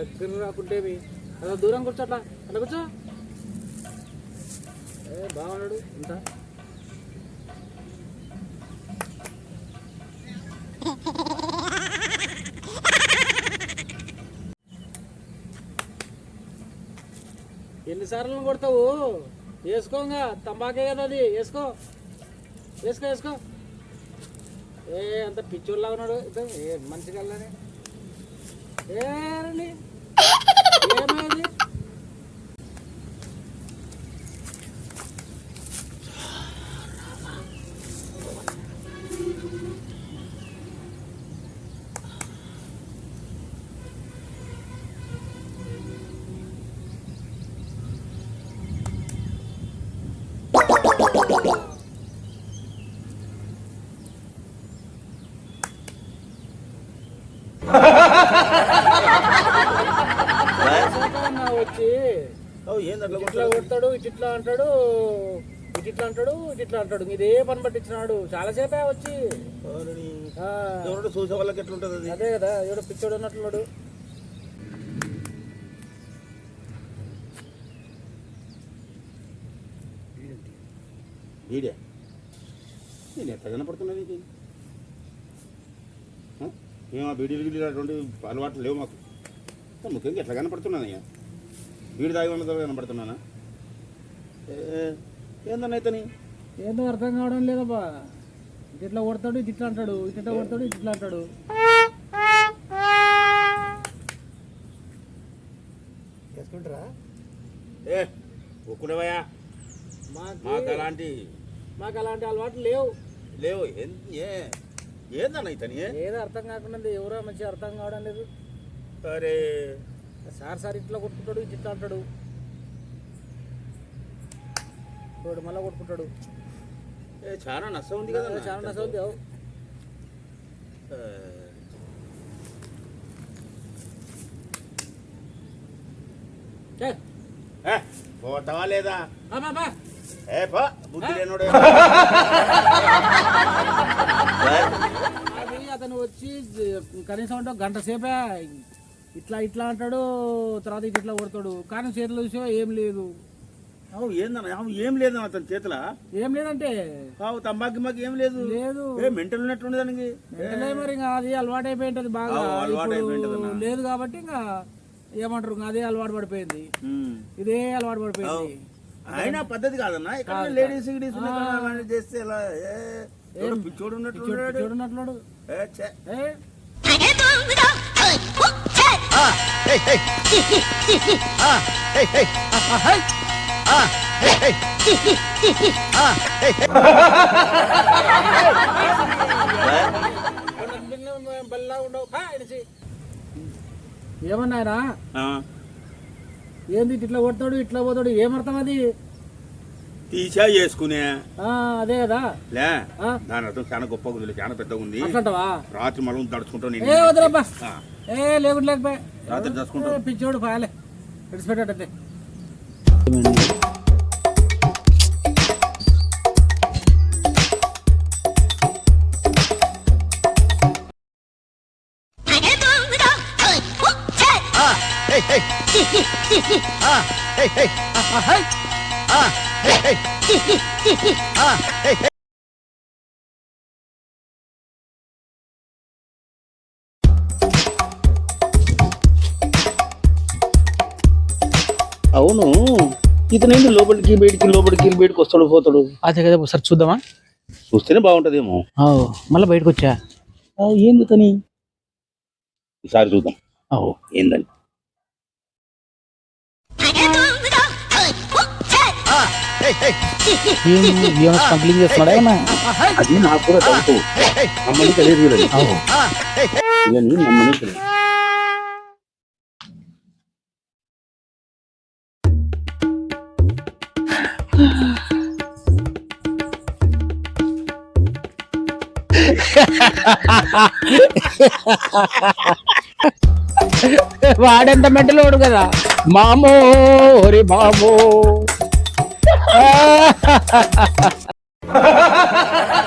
దగ్గర రాకుంటేమి అలా దూరం కూర్చో అట్లా. అట్లా కూర్చో. ఏ బాగున్నాడు ఇంత. ఎన్నిసార్లు కొడతావు? వేసుకోగా తంబాకే కదా అది. వేసుకో. వేసుకో వేసుకో. ఏ అంత పిచ్చోళ్ళ ఉన్నాడు. ఏ మంచిగా ఏ రండి వచ్చి ఇట్లా కొడతాడు ఇటు ఇట్లా అంటాడు ఇటు ఇట్లా అంటాడు ఇటు ఇట్లా అంటాడు. ఇదే పని పట్టించినాడు. చాలాసేపే వచ్చి. చూసే వాళ్ళకి ఎట్లుంటది అది? అదే కదా ఎవడో పిచ్చోడు ఉన్నట్లున్నాడు వీడే నేను ఎట్లా కనపడుతున్నది ఇది? మేము ఆ బీడీలు గిడీలు అటువంటి అలవాట్లు లేవు మాకు ముఖ్యంగా ఎట్లా కనపడుతున్నానయ్యా వీడి దాగి ఉన్నదో కనపడుతున్నానా ఏ- ఏందన్న ఇతని ఏందో అర్థం కావడం లేదబ్బా ఇటు ఇట్లా కొడతాడు ఇటు ఇట్లా అంటాడు ఇటు ఇట్లా కొడతాడు ఇటు ఇట్లా అంటాడు ఏ ఒక్కుడవయ్యా మాకు మాకు అలాంటి మాకు అలాంటి అలవాట్లు లేవు. లేవు. ఏం- ఏ ఏందన్న ఇతని ఏదో అర్థం కాకుండా ఎవరో మంచిగా అర్థం కావడం లేదు. అరే సార్ సార్ ఇట్లా కొట్టుకుంటాడు ఇట్లా అంటాడు. ఇప్పుడు మళ్ళీ కొట్టుకుంటాడు. ఏ చాలా నష్టం ఉంది కదా. చాలా నష్టం ఉంది. పోతావా లేదా. ఏ పా. బుద్ధి లేనోడే. అతను వచ్చి కనీసం అంటే గంట సేపే ఇట్లా ఇట్లా అంటాడు తర్వాత ఇటు ఇట్లా కొడతాడు. కానీ చేతిలో చూసే ఏం లేదు. ఏందన్న ఏం లేదన్న అతని చేతుల? ఏం లేదంటే. తంబాకి మాకు ఏం లేదు. లేదు. మెంటల్ ఉన్నట్టుండే దానికి? మరి ఇంకా అది అలవాటు అయిపోయింటది బాగా. లేదు కాబట్టి ఇంకా ఏమంటారు ఇంకా అదే అలవాటు పడిపోయింది. ఇదే అలవాటు పడిపోయింది. అయినా పద్ధతి కాదన్న. ఇక్కడ లేడీస్ గిడీస్ చేస్తే ఎలా? ఏ ఎవడో పిచ్చోడు ఉన్నట్టు చూడనట్లు ఏంది ఇట్లా కొడతాడు ఇట్లా పోతాడు ఏమర్థం అది? తీసా చేసుకునే. ఆ, అదే కదా. లే ఆ? దాని అర్థం చాలా గొప్పగా ఉంది చాలా పెద్దగా ఉంది. రాత్రి మనం దడుచుకుంటాం ఏ నేను వదిలేబ్బా ఏ లేకుండా లేకపోయా. రాత్రి దడుచుకుంటాం పిచ్చోడు పాయలే. విడిచిపెట్టాడంతే అవును. ఇతను ఏంటి లోపలికి బయటికి లోపలికి బయటికి వస్తాడు పోతాడు? అదే కదా ఒకసారి చూద్దామా? చూస్తేనే బాగుంటదేమో. మళ్ళీ బయటకు వచ్చా ఆ, ఏంది తని? ఈసారి చూద్దాం. ఏందని స్మగ్లింగ్ చేస్తున్నాడా ఏమన్నా? అది నాకు కూడా డౌట్ నమ్మని తెలియదు వీళ్ళని వీళ్ళని నమ్మని తెలియదు. వాడెంత మెంటలోడు కదా? మామో ఒరి మామో. 啊哈哈哈哈哈哈！哈哈哈哈哈！